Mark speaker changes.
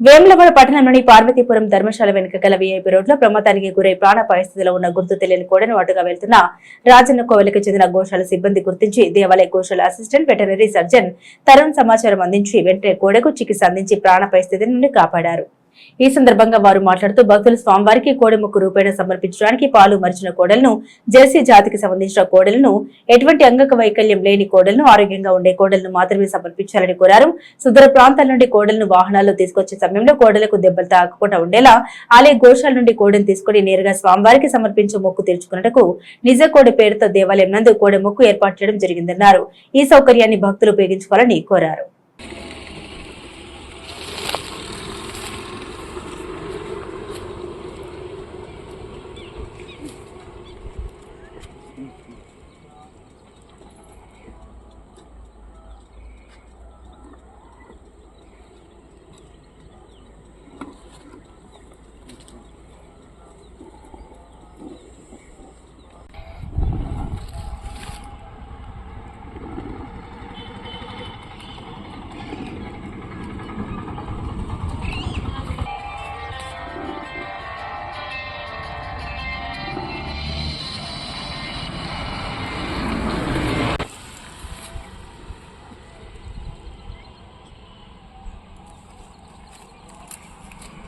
Speaker 1: వేములవాడ పట్టణంలోని పార్వతీపురం ధర్మశాల వెనుక గల వీఐపీ రోడ్లో ప్రమాదానికి గురై ప్రాణ స్థితిలో ఉన్న గుర్తు తెలియని కోడను అటుగా వెళ్తున్న రాజన్న కోవెలకు చెందిన గోశాల సిబ్బంది గుర్తించి దేవాలయ గోశాల అసిస్టెంట్ వెటనరీ సర్జన్ తరుణ్ సమాచారం అందించి వెంటనే కోడకు చికిత్స అందించి ప్రాణ స్థితి నుండి కాపాడారు. ఈ సందర్భంగా వారు మాట్లాడుతూ భక్తులు స్వామివారికి కోడెముక్కు రూపేణ సమర్పించడానికి పాలు మరిచిన కోడలను జెర్సీ జాతికి సంబంధించిన కోడలను ఎటువంటి అంగక వైకల్యం లేని కోడలను ఆరోగ్యంగా ఉండే కోడలను మాత్రమే సమర్పించాలని కోరారు. సుదూర ప్రాంతాల నుండి కోడలను వాహనాల్లో తీసుకొచ్చే సమయంలో కోడలకు దెబ్బలు తాకకుండా ఉండేలా ఆలయ గోశాల నుండి కోడెను తీసుకుని నేరుగా స్వామివారికి సమర్పించే మొక్కు తీర్చుకున్నట్టుకు నిజ కోడె పేరుతో దేవాలయం నందు కోడె మొక్కు ఏర్పాటు చేయడం జరిగిందన్నారు. ఈ సౌకర్యాన్ని భక్తులు ఉపయోగించుకోవాలని కోరారు. Mm.